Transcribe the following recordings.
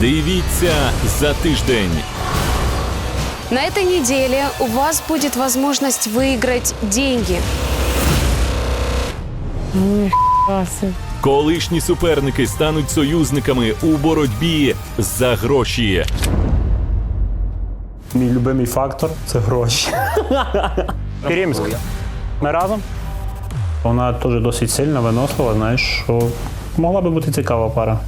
Дивіться за тиждень. На этой неделе у вас будет возможность выиграть деньги. Колишні суперники стануть союзниками у боротьбі за гроші. Мій любимий фактор це гроші. Керімська. Ми разом. Вона теж досить сильна, винослива, знаєш, що могла би бути цікава пара.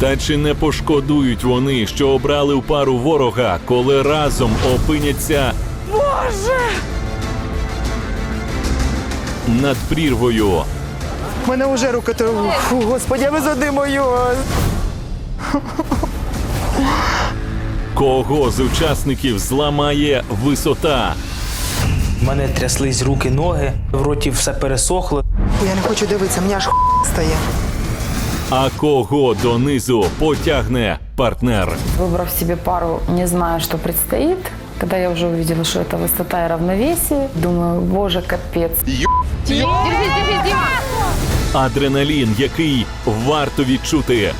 Та чи не пошкодують вони, що обрали в пару ворога, коли разом опиняться Боже! над прірвою? Мене вже рука тривога. Фу, господи, я визади його. Кого з учасників зламає висота? У мене тряслись руки, ноги, в роті все пересохло. Я не хочу дивитися, мені аж стає. А кого донизу потягне партнер? Выбрав себе пару, не зная, что предстоит, когда я уже увидела, что это высота и равновесие, думаю, боже, капец. Адреналін, який варто відчути.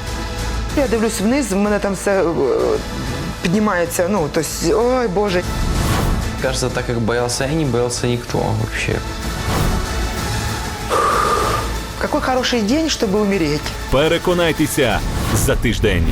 Я дивлюсь вниз, в мене там все е, піднімається. Ну, тобто, ой Боже. Кажется, так как боялся я, не боялся никто вообще. Какой хороший день, чтобы умереть. Переконайтеся за тиждень.